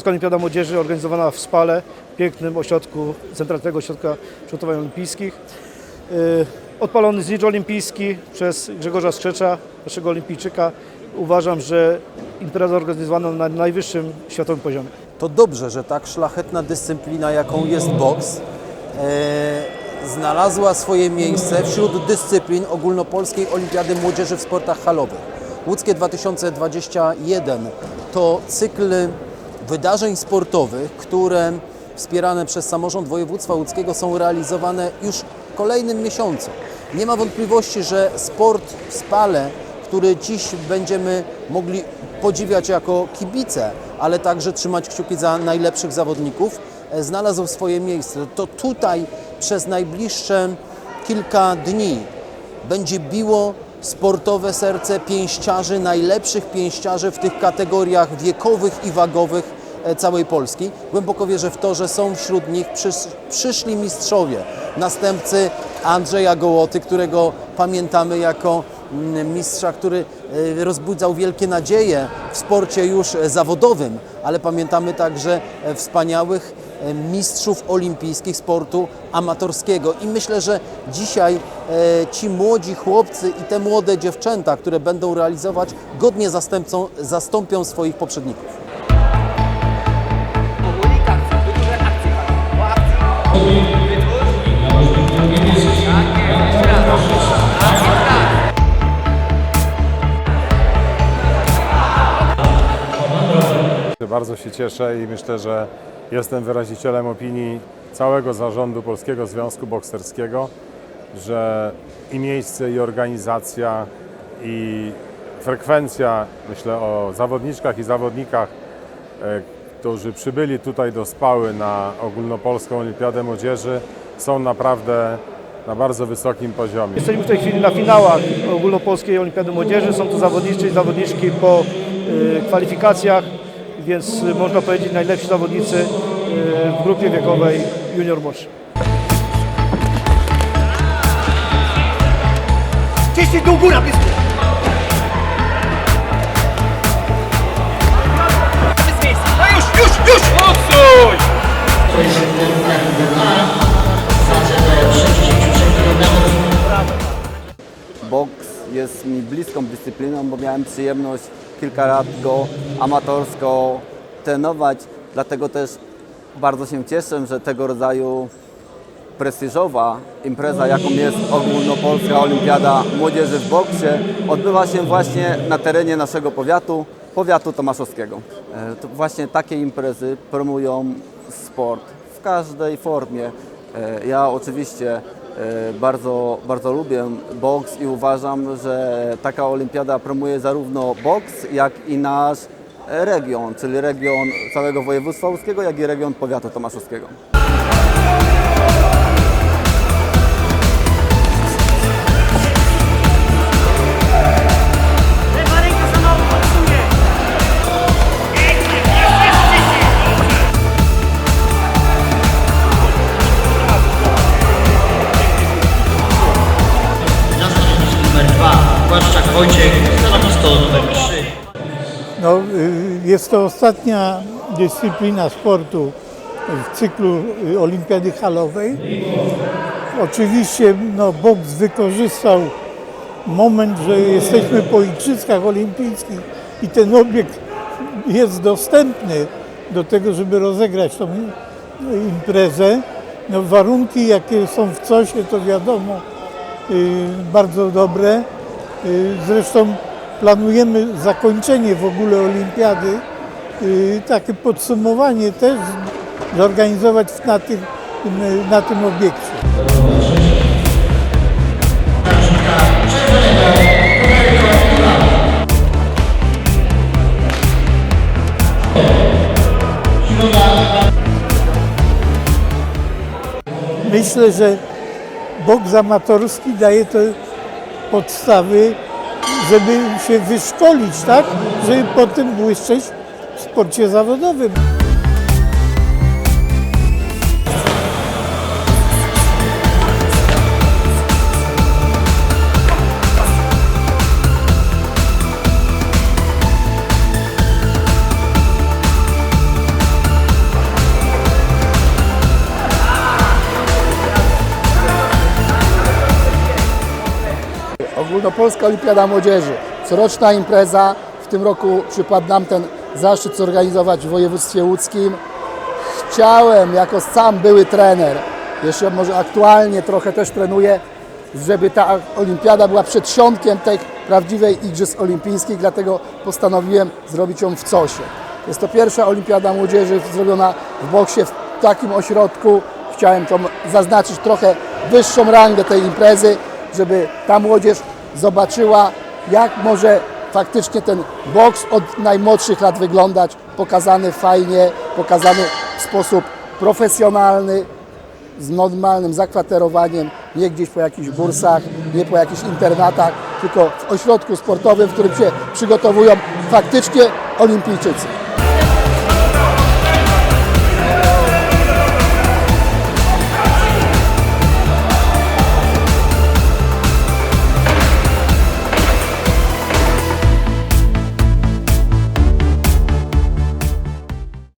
Ogólnopolska Olimpiada Młodzieży organizowana w Spale, pięknym ośrodku, Centralnego Ośrodka Przygotowań Olimpijskich. Y, Odpalony znicz olimpijski przez Grzegorza Strzecza, naszego olimpijczyka. Uważam, że impreza organizowana na najwyższym światowym poziomie. To dobrze, że tak szlachetna dyscyplina, jaką jest boks, e, znalazła swoje miejsce wśród dyscyplin ogólnopolskiej Olimpiady Młodzieży w sportach halowych. Łódzkie 2021 to cykl wydarzeń sportowych, które wspierane przez samorząd województwa łódzkiego są realizowane już w kolejnym miesiącu. Nie ma wątpliwości, że sport w Spale który dziś będziemy mogli podziwiać jako kibice, ale także trzymać kciuki za najlepszych zawodników, e, znalazł swoje miejsce. To tutaj przez najbliższe kilka dni będzie biło sportowe serce pięściarzy, najlepszych pięściarzy w tych kategoriach wiekowych i wagowych całej Polski. Głęboko wierzę w to, że są wśród nich przysz, przyszli mistrzowie, następcy Andrzeja Gołoty, którego pamiętamy jako mm, mistrza, który e, rozbudzał wielkie nadzieje w sporcie już e, zawodowym, ale pamiętamy także e, wspaniałych e, mistrzów olimpijskich sportu amatorskiego. I myślę, że dzisiaj e, ci młodzi chłopcy i te młode dziewczęta, które będą realizować, godnie zastąpią swoich poprzedników. Bardzo się cieszę i myślę, że jestem wyrazicielem opinii całego zarządu Polskiego Związku Bokserskiego, że i miejsce, i organizacja, i frekwencja, myślę o zawodniczkach i zawodnikach, e, którzy przybyli tutaj do Spały na ogólnopolską Olimpiadę Młodzieży, są naprawdę na bardzo wysokim poziomie. Jesteśmy w tej chwili na finałach Ogólnopolskiej Olimpiady Młodzieży. Są to zawodnicy i zawodniczki po y, kwalifikacjach, więc można powiedzieć najlepsi zawodnicy y, w grupie wiekowej junior młodszy. Ciśnij dół, góra, blisko. Już! Odsuń! Boks jest mi bliską dyscypliną, bo miałem przyjemność kilka lat go amatorsko trenować. Dlatego też bardzo się cieszę, że tego rodzaju prestiżowa impreza, jaką jest ogólnopolska olimpiada młodzieży w boksie, odbywa się właśnie na terenie naszego powiatu, powiatu tomaszowskiego. E, To właśnie takie imprezy promują sport w każdej formie. E, Ja oczywiście e, bardzo, bardzo lubię boks i uważam, że taka olimpiada promuje zarówno boks, jak i nasz region, czyli region całego województwa łódzkiego, jak i region powiatu tomaszowskiego. Wojciech, stanowisko numer 3 No, y, jest to ostatnia dyscyplina sportu w cyklu y, olimpiady halowej. Oczywiście no, boks wykorzystał moment, że jesteśmy po igrzyskach olimpijskich i ten obiekt jest dostępny do tego, żeby rozegrać tą y, imprezę. No, warunki, jakie są w COSie, to wiadomo, bardzo dobre. Y, Zresztą planujemy zakończenie w ogóle olimpiady, y, takie podsumowanie też zorganizować na tym, na tym obiekcie. Myślę, że boks amatorski daje to podstawy, żeby się wyszkolić, tak? Żeby potem błyszczeć w sporcie zawodowym. Ogólnopolska Olimpiada Młodzieży. Coroczna impreza. W tym roku przypadł nam ten zaszczyt zorganizować w województwie łódzkim. Chciałem, jako sam były trener, jeszcze może aktualnie trochę też trenuję, żeby ta olimpiada była przedsionkiem tej prawdziwej Igrzysk Olimpijskich, dlatego postanowiłem zrobić ją w COSie. Jest to pierwsza olimpiada młodzieży zrobiona w boksie w takim ośrodku. Chciałem to zaznaczyć trochę wyższą rangę tej imprezy, żeby ta młodzież zobaczyła, jak może faktycznie ten boks od najmłodszych lat wyglądać, pokazany fajnie, pokazany w sposób profesjonalny, z normalnym zakwaterowaniem, nie gdzieś po jakichś bursach, nie po jakichś internatach, tylko w ośrodku sportowym, w którym się przygotowują faktycznie olimpijczycy.